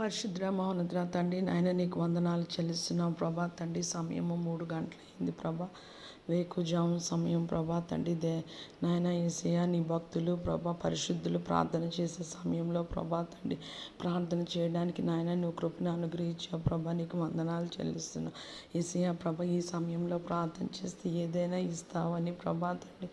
పరిశుద్ర మౌనద్ర తండ్రి నాయన నీకు వందనాలు చెల్లిస్తున్నాం ప్రభా. తండ్రి సమయము మూడు గంటలైంది ప్రభా. వేకుజాము సమయం ప్రభా తండ్రి దే నాయన ఏసయ్య నీ భక్తులు ప్రభా పరిశుద్ధులు ప్రార్థన చేసే సమయంలో ప్రభా తండ్రి ప్రార్థన చేయడానికి నాయన నువ్వు కృపను అనుగ్రహించావు ప్రభా నీకు వందనాలు చెల్లిస్తున్నావు ఏసయ్య ప్రభా ఈ సమయంలో ప్రార్థన చేస్తే ఏదైనా ఇస్తావని ప్రభా తండ్రి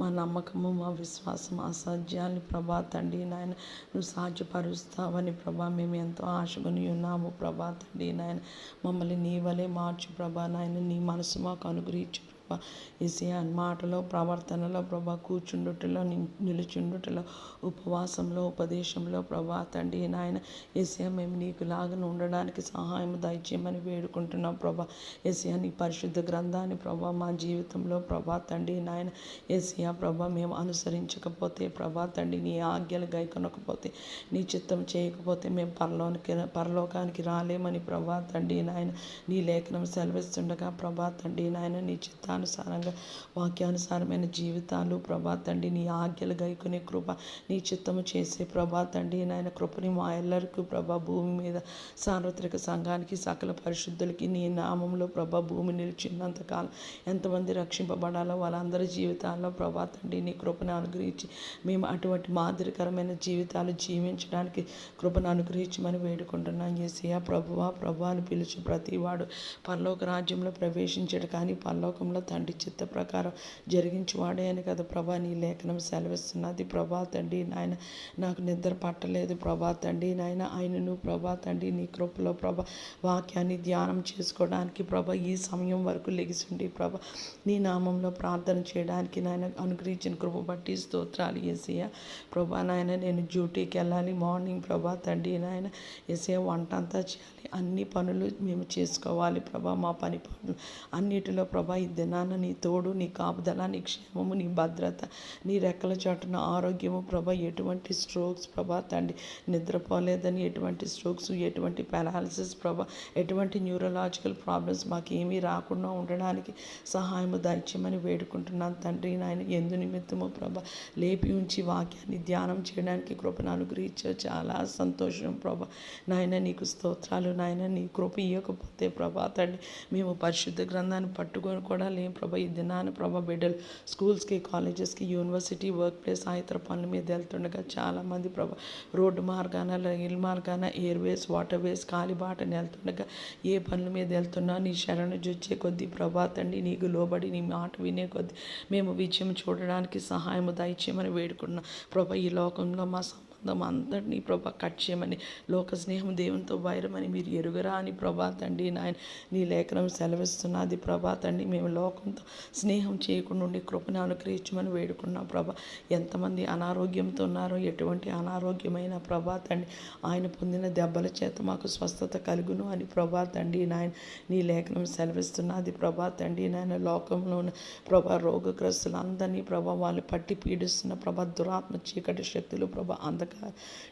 మా నమ్మకము మా విశ్వాసం అసాధ్యాన్ని ప్రభా తండ్రి నాయన నువ్వు సాధ్యపరుస్తావని ప్రభా మేము ఎంతో ఆశకొని ఉన్నాము ప్రభా తండ్రి నాయన. మమ్మల్ని నీ వలే మార్చు ప్రభా నాయన నీ మనసు మాకు అనుగ్రహించు ప్రభ. ఏసీఆ మాటలో ప్రవర్తనలో ప్రభా కూర్చుండుటలో నిలుచుండుటలో ఉపవాసంలో ఉపదేశంలో ప్రభా తండ్రి నాయన ఏసీఆ మేము నీకు లాగను ఉండడానికి సహాయం దయచేయమని వేడుకుంటున్నాం ప్రభా. ఏసీఆ నీ పరిశుద్ధ గ్రంథాన్ని ప్రభా మా జీవితంలో ప్రభా తండ్రి నాయన ఏసీఆ ప్రభా మేము అనుసరించకపోతే ప్రభా తండ్రి నీ ఆజ్ఞలు గైకొనకపోతే నీ చిత్తం చేయకపోతే మేము పరలోనికి పరలోకానికి రాలేమని ప్రభా తండ్రి నాయన నీ లేఖనం సెలవిస్తుండగా ప్రభా తండ్రి నాయన నీ చిత్తానుసారంగా వాక్యానుసారమైన జీవితాలు ప్రభా తండ్రి నీ ఆజ్ఞలు గైకునే కృప నీ చిత్తము చేసే ప్రభా తండ్రి నాయన కృపని మా ఎల్లరికీ ప్రభా భూమి మీద సార్వత్రిక సంఘానికి సకల పరిశుద్ధులకి నీ నామంలో ప్రభా భూమి నిలిచినంతకాలం ఎంతమంది రక్షింపబడాలో వాళ్ళందరి జీవితాల్లో ప్రభా తండ్రి నీ కృపను అనుగ్రహించి మేము అటువంటి మాదిరికరమైన జీవితాలు జీవించడానికి కృపను అనుగ్రహించమని వేడుకుంటున్నాం. ఏసయ్య ప్రభువా ప్రభు అని పిలిచి ప్రతివాడు పరలోక రాజ్యంలో ప్రవేశించాడు కానీ పరలోకంలో తండ్రి చిత్త ప్రకారం జరిగించువాడే అని కదా ప్రభా నీ లేఖనం సెలవిస్తున్నది. ప్రభా తండ్రి నాయన నాకు నిద్ర పట్టలేదు. ప్రభా తండ్రి నాయన ఆయనను ప్రభా తండ్రి నీ కృపలో ప్రభా వాక్యాన్ని ధ్యానం చేసుకోవడానికి ప్రభా ఈ సమయం వరకు లెగిసిండి ప్రభా. నీ నామంలో ప్రార్థన చేయడానికి నాయన అనుగ్రహించిన కృప బట్టి స్తోత్రాలు ఏసయ్య. ప్రభా నాయన నేను డ్యూటీకి వెళ్ళాలి. మార్నింగ్ ప్రభా తండ్రి నాయన ఏసయ్య వంట అంతా చేయాలి. అన్ని పనులు మేము చేసుకోవాలి ప్రభా. మా పని పనులు అన్నిటిలో ప్రభా ఇద్దరు నాన్న నీ తోడు నీ కాపుదల నీ క్షేమము నీ భద్రత నీ రెక్కల చాటున ఆరోగ్యము ప్రభ ఎటువంటి స్ట్రోక్స్ ప్రభా తండ్రి నిద్రపోలేదని ఎటువంటి స్ట్రోక్స్ ఎటువంటి పెరాలసిస్ ప్రభ ఎటువంటి న్యూరలాజికల్ ప్రాబ్లమ్స్ మాకు ఏమీ రాకుండా ఉండడానికి సహాయము దయచేయమని వేడుకుంటున్నాను తండ్రి నాయన. ఎందు నిమిత్తము ప్రభ లేపి ఉంచి వాక్యాన్ని ధ్యానం చేయడానికి కృపను అనుగ్రహించావు చాలా సంతోషం ప్రభ. నాయన నీకు స్తోత్రాలు నాయన నీ కృప ఇవ్వకపోతే ప్రభా తండ్రి మేము పరిశుద్ధ గ్రంథాన్ని పట్టుకొని కూడా లేం ప్రభా ఈ దినాన్ని ప్రభా బిడ్డలు స్కూల్స్కి కాలేజెస్కి యూనివర్సిటీ వర్క్ ప్లేస్ ఇతర పనుల మీద వెళ్తుండగా చాలామంది ప్రభా రోడ్డు మార్గాన రైలు మార్గాన ఎయిర్వేస్ వాటర్ వేస్ కాలిబాటని వెళ్తుండగా ఏ పనుల మీద వెళ్తున్నా నీ శరణు జొచ్చే కొద్దీ ప్రభా తండ్రి నీకు లోబడి నీ మాట వినే కొద్దీ మేము విజయం చూడడానికి సహాయము దయచేయమని వేడుకున్నాం ప్రభా ఈ లోకంలో మా ఆత్మ అందరినీ ప్రభా కట్ చేయమని లోక స్నేహం దేవునితో వైరమని మీరు ఎరుగరా అని ప్రభా తండ్రి నాయన నీ లేఖనం సెలవిస్తున్నది ప్రభా తండ్రి. మేము లోకంతో స్నేహం చేయకుండా ఉండి కృపను అనుగ్రహించమని వేడుకున్నాం ప్రభా. ఎంతమంది అనారోగ్యంతో ఉన్నారో ఎటువంటి అనారోగ్యమైన ప్రభా తండ్రి ఆయన పొందిన దెబ్బల చేత మాకు స్వస్థత కలుగును అని ప్రభా తండ్రి నాయన నీ లేఖనం సెలవిస్తున్నది ప్రభా తండ్రి నాయన. లోకంలో ఉన్న ప్రభా రోగగ్రస్తులందరినీ ప్రభా వాళ్ళు పట్టి పీడిస్తున్న ప్రభా దురాత్మ చీకటి శక్తులు ప్రభా అంధకార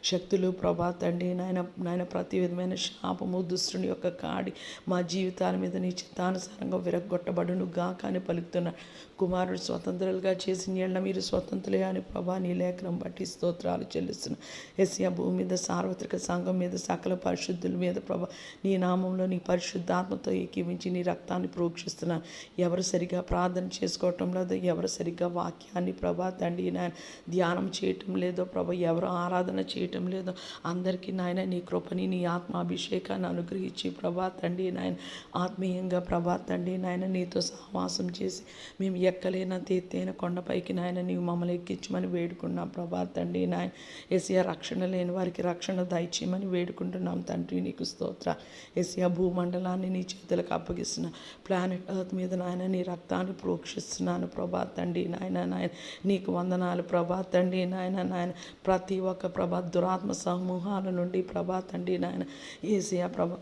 శక్తులు ప్రభా తండ్రి నాయన నాయన ప్రతి విధమైన శాపము దుష్టుని యొక్క కాడి మా జీవితాల మీద నీ చిత్తానుసారంగా విరగొట్టబడును గాక అని పలుకుతున్నాడు. కుమారుడు స్వతంత్రులుగా చేసిన ఏళ్ళ మీరు స్వతంత్రులే అని ప్రభా నీ లేఖనం బట్టి స్తోత్రాలు చెల్లిస్తున్న. ఎస్యా భూమి మీద సార్వత్రిక సంఘం మీద సకల పరిశుద్ధుల మీద ప్రభా నీ నామంలో నీ పరిశుద్ధాత్మతో ఏకీవించి నీ రక్తాన్ని ప్రోక్షిస్తున్నాను ఎవరు సరిగా ప్రార్థన చేసుకోవటం లేదో ఎవరు సరిగ్గా వాక్యాన్ని ప్రభా తండ్రి నాయన ధ్యానం చేయటం లేదో ప్రభా ఎవరు ఆరాధన చేయటం లేదో అందరికీ నాయన నీ కృపని నీ ఆత్మాభిషేకాన్ని అనుగ్రహించి ప్రభా తండ్రి నాయన ఆత్మీయంగా ప్రభా తండ్రి నాయన నీతో సహవాసం చేసి మేము ఎక్కలేన తీర్థైన కొండపైకి నాయన నీవు మమ్మల్ని ఎక్కించమని వేడుకున్నాం. ప్రభా తండ్రి నాయన ఏసియా రక్షణ లేని వారికి రక్షణ దయచేయమని వేడుకుంటున్నాం తండ్రి. నీకు స్తోత్ర. ఏసియా భూమండలాన్ని నీ చేతులకు అప్పగిస్తున్న ప్లానెట్ ఎర్త్ మీద నాయన నీ రక్తాన్ని ప్రోక్షిస్తున్నాను. ప్రభా తండ్రి నాయన నాయన నీకు వందనాలు. ప్రభా తండ్రి నాయన నాయన ప్రతి ఒక్క ప్రభా దురాత్మ సమూహాల నుండి ప్రభా తండ్రి నాయన ఏసియా ప్రభా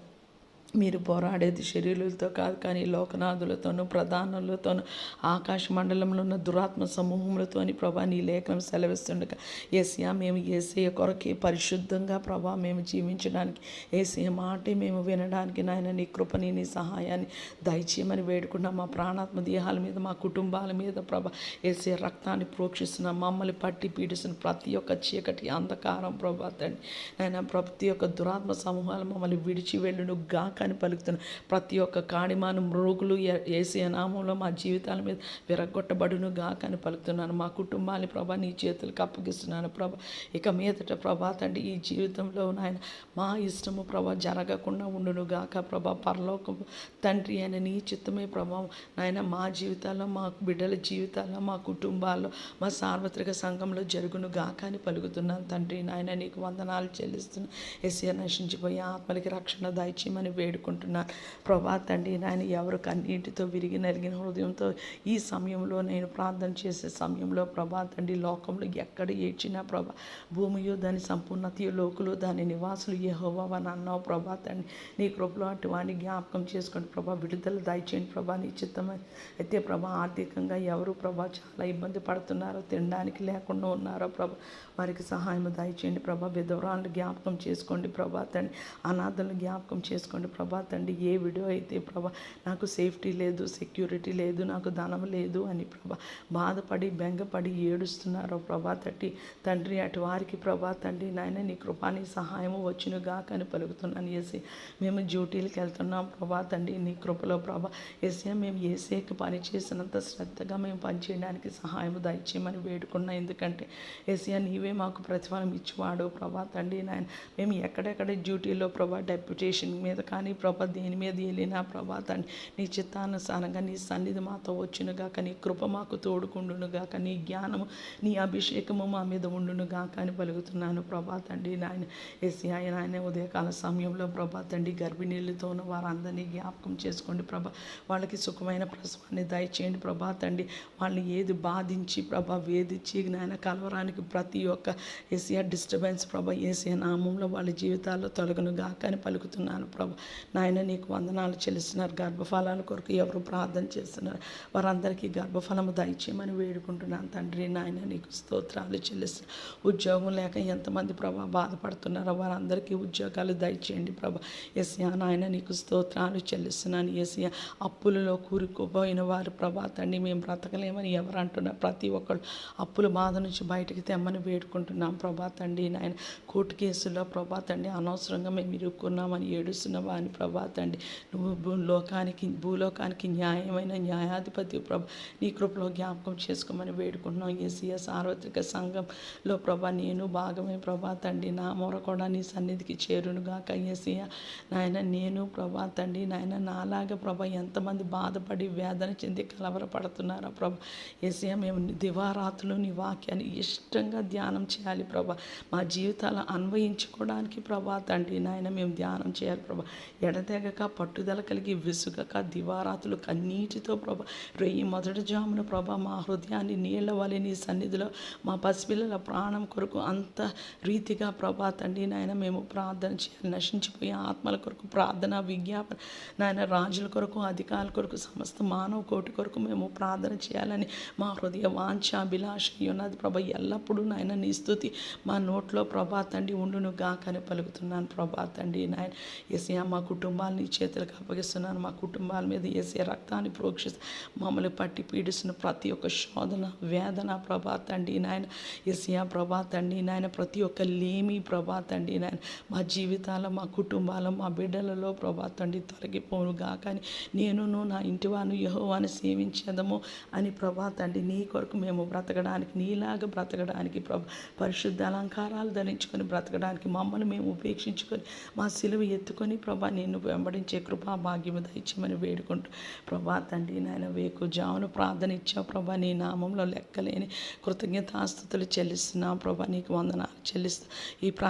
మీరు పోరాడేది శరీరులతో కాదు కానీ లోకనాథులతోనూ ప్రధానులతోనూ ఆకాశ మండలంలో ఉన్న దురాత్మ సమూహములతో అని ప్రభా నీ లేఖనం సెలవిస్తుండగా ఏసియా మేము ఏసయ కొరకే పరిశుద్ధంగా ప్రభా మేము జీవించడానికి ఏసయ మాటే మేము వినడానికి నాయన నీ కృపని నీ సహాయాన్ని దయచేయమని వేడుకున్నాం మా ప్రాణాత్మ దేహాల మీద మా కుటుంబాల మీద ప్రభా ఏసీ రక్తాన్ని ప్రోక్షిస్తున్న మమ్మల్ని పట్టి పీడిస్తున్న ప్రతి ఒక్క చీకటి అంధకారం ప్రభా తండ్రి. నాయన ప్రతి ఒక్క దురాత్మ సమూహాలు మమ్మల్ని విడిచి వెళ్ళును గాక అని పలుకుతున్న ప్రతి ఒక్క కాణిమాను మృగులు ఏసీ నామంలో మా జీవితాల మీద విరగొట్టబడును గాక అని పలుకుతున్నాను. మా కుటుంబాన్ని ప్రభా నీ చేతులకు అప్పగిస్తున్నాను ప్రభా. ఇక మీదట ప్రభా తండ్రి ఈ జీవితంలో నాయన మా ఇష్టము ప్రభా జరగకుండా ఉండును గాక ప్రభా. పరలోకం తండ్రి అయిన నీ చిత్తమే ప్రభావం నాయన మా జీవితాల్లో మా బిడ్డల జీవితాల్లో మా కుటుంబాల్లో మా సార్వత్రిక సంఘంలో జరుగును గాక అని పలుకుతున్నాను. తండ్రి నాయన నీకు వందనాలు చెల్లిస్తున్నా ఎస్ఏ నశించిపోయి ఆత్మలకి రక్షణ దయచేయమని వేడుకుంటున్నాను ప్రభా తండ్రి నాయన ఎవరు కన్నీటితో విరిగి నలిగిన హృదయంతో ఈ సమయంలో నేను ప్రార్థన చేసే సమయంలో ప్రభా తండ్రి లోకంలో ఎక్కడ ఏడ్చినా ప్రభా భూమియో దాని సంపూర్ణతయు లోకులు దాని నివాసులు యెహోవా అని అన్నావు ప్రభా తండ్రి. నీ కృపలో అటు వాడిని జ్ఞాపకం చేసుకోండి ప్రభా విడుదల దయచేయండి ప్రభా నీ చిత్తమై అయితే ప్రభా ఆర్థికంగా ఎవరు ప్రభా చాలా ఇబ్బంది పడుతున్నారో తినడానికి లేకుండా ఉన్నారో ప్రభా వారికి సహాయం దయచేయండి ప్రభా. విధవరాలను జ్ఞాపకం చేసుకోండి ప్రభా తండ్రి. అనాథలను జ్ఞాపకం చేసుకోండి ప్రభా. తండ్రి ఏ వీడియో అయితే ప్రభా నాకు సేఫ్టీ లేదు సెక్యూరిటీ లేదు నాకు ధనం లేదు అని ప్రభా బాధపడి బెంగపడి ఏడుస్తున్నారో ప్రభా తట్టి తండ్రి అటు వారికి ప్రభా తండ్రి నాయన నీ కృపాని సహాయము వచ్చును గాక అని పలుకుతున్నాను ఏసీ మేము డ్యూటీలకు వెళ్తున్నాం ప్రభా తండ్రి నీ కృపలో ప్రభా. ఏసీ మేము ఏసేకి పని చేసినంత శ్రద్ధగా మేము పనిచేయడానికి సహాయం దయచేయమని వేడుకున్నాం. ఎందుకంటే ఏసీఆ నీవే మాకు ప్రతిఫలం ఇచ్చివాడు ప్రభా తండ్రి నాయన. మేము ఎక్కడెక్కడ డ్యూటీలో ప్రభా డెప్యుటేషన్ మీద కానీ ప్రభా దేని మీద వెళ్ళినా ప్రభా తండ్రి నీ చిత్తానుసారంగా నీ సన్నిధి మాతో వచ్చునుగాక నీ కృప మాకు తోడుకుండును గాక నీ జ్ఞానము నీ అభిషేకము మా మీద ఉండునుగాక అని పలుకుతున్నాను ప్రభా తండ్రి నాయన. ఎస్సీ ఆయన ఆయన ఉదయకాల సమయంలో ప్రభా తండ్రి గర్భిణీలతో ఉన్న వారందరినీ జ్ఞాపకం చేసుకోండి ప్రభా. వాళ్ళకి సుఖమైన ప్రసవాన్ని దయచేయండి ప్రభా తండ్రి. వాళ్ళని ఏది బాధించి ప్రభా వేధించి నాయన కలవరానికి ప్రతి ఒక్క ఏసీఆర్ డిస్టర్బెన్స్ ప్రభా ఏసీ నామంలో వాళ్ళ జీవితాల్లో తొలగను గాక అని పలుకుతున్నాను ప్రభా. నాయన నీకు వందనాలు చెల్లిస్తున్నారు. గర్భఫలాల కొరకు ఎవరు ప్రార్థన చేస్తున్నారు? వారందరికీ గర్భఫలము దయచేయమని వేడుకుంటున్నాను తండ్రి. నాయన నీకు స్తోత్రాలు చెల్లిస్తున్నారు ఉద్యోగం లేక ఎంతమంది ప్రభా బాధపడుతున్నారో వారందరికీ ఉద్యోగాలు దయచేయండి ప్రభా. ఎస్యా నాయన నీకు స్తోత్రాలు చెల్లిస్తున్నాను. ఎస్యా అప్పులలో కూరుకుపోయిన వారు ప్రభా తండ్రి మేము బ్రతకలేమని ఎవరు అంటున్నారు? ప్రతి ఒక్కరు అప్పుల బాధ నుంచి బయటికి తెమ్మని వేడుకుంటున్నాం ప్రభా తండ్రి. నాయన కోర్టు కేసులో ప్రభా తండ్రి అనవసరంగా మేము ఇరుక్కున్నామని వారిని కానీ ప్రభా తండ్రి. నువ్వు భూ- లోకానికి భూలోకానికి న్యాయమైన న్యాయాధిపతి ప్రభా. నీ కృపలో జ్ఞాపకం చేసుకోమని వేడుకుంటున్నాం. ఏసీఎ సార్వత్రిక సంఘంలో ప్రభా నేను భాగమే ప్రభా తండ్రి. నా మొర కూడా నీ సన్నిధికి చేరునుగాక ఏసీయ నాయన నేను ప్రభా తండ్రి నాయన నాలాగా ప్రభా ఎంతమంది బాధపడి వేదన చెంది కలవరపడుతున్నారా ప్రభా. ఏసీయ మేము దివారాత్రులు నీ వాక్యాన్ని ఇష్టంగా ధ్యానం చేయాలి ప్రభా. మా జీవితాలు అన్వయించుకోవడానికి ప్రభా తండ్రి నాయన మేము ధ్యానం చేయాలి ప్రభా. ఎడతెగక పట్టుదల కలిగి విసుగక దివారాతులు కన్నీటితో ప్రభా రొయ్యి మొదటి జామున ప్రభా మా హృదయాన్ని నీళ్ళ వలె నీ సన్నిధిలో మా పసిపిల్లల ప్రాణం కొరకు అంత రీతిగా ప్రభా తండ్రి నాయన మేము ప్రార్థన చేయాలి నశించిపోయే ఆత్మల కొరకు ప్రార్థన విజ్ఞాపన నాయన రాజుల కొరకు అధికారుల కొరకు సమస్త మానవ కోటి కొరకు మేము ప్రార్థన చేయాలని మా హృదయ వాంఛ అభిలాష ఉన్నది ప్రభా ఎల్లప్పుడూ నాయన నీ స్థుతి మా నోట్లో ప్రభా తండ్రి ఉండును గాకని పలుకుతున్నాను ప్రభా తండ్రి నాయన ఏసీఆ మాకు కుటుంబాన్ని నీ చేతులకు అప్పగిస్తున్నాను. మా కుటుంబాల మీద ఏసీ రక్తాన్ని ప్రోక్షిస్తూ మమ్మల్ని పట్టి పీడిస్తున్న ప్రతి ఒక్క శోధన వేదన ప్రభా తండ్రి నాయన ఎసియా ప్రభా తండ్రి నాయన ప్రతి ఒక్క లేమి ప్రభా తండ్రి నాయన మా జీవితాల మా కుటుంబాల మా బిడ్డలలో ప్రభా తండ్రి తొలగిపోను గాకని నేనును నా ఇంటి వాను యహోవాని సేవించేదము అని ప్రభా తండ్రి నీ కొరకు మేము బ్రతకడానికి నీలాగా బ్రతకడానికి ప్రభా పరిశుద్ధ అలంకారాలు ధరించుకొని బ్రతకడానికి మమ్మల్ని మేము ఉపేక్షించుకొని మా సిలువ ఎత్తుకొని ప్రభా నిన్ను వెంబడించే కృపా భాగ్యము దయచేయమని వేడుకుంటూ ప్రభా తండ్రి నాయన వేకు జామును ప్రార్థన ఇచ్చావు ప్రభా నీ నామంలో లెక్కలేని కృతజ్ఞతాస్థుతులు చెల్లిస్తున్నా. ప్రభా నీకు వందనాలు చెల్లిస్తా ఈ ప్రా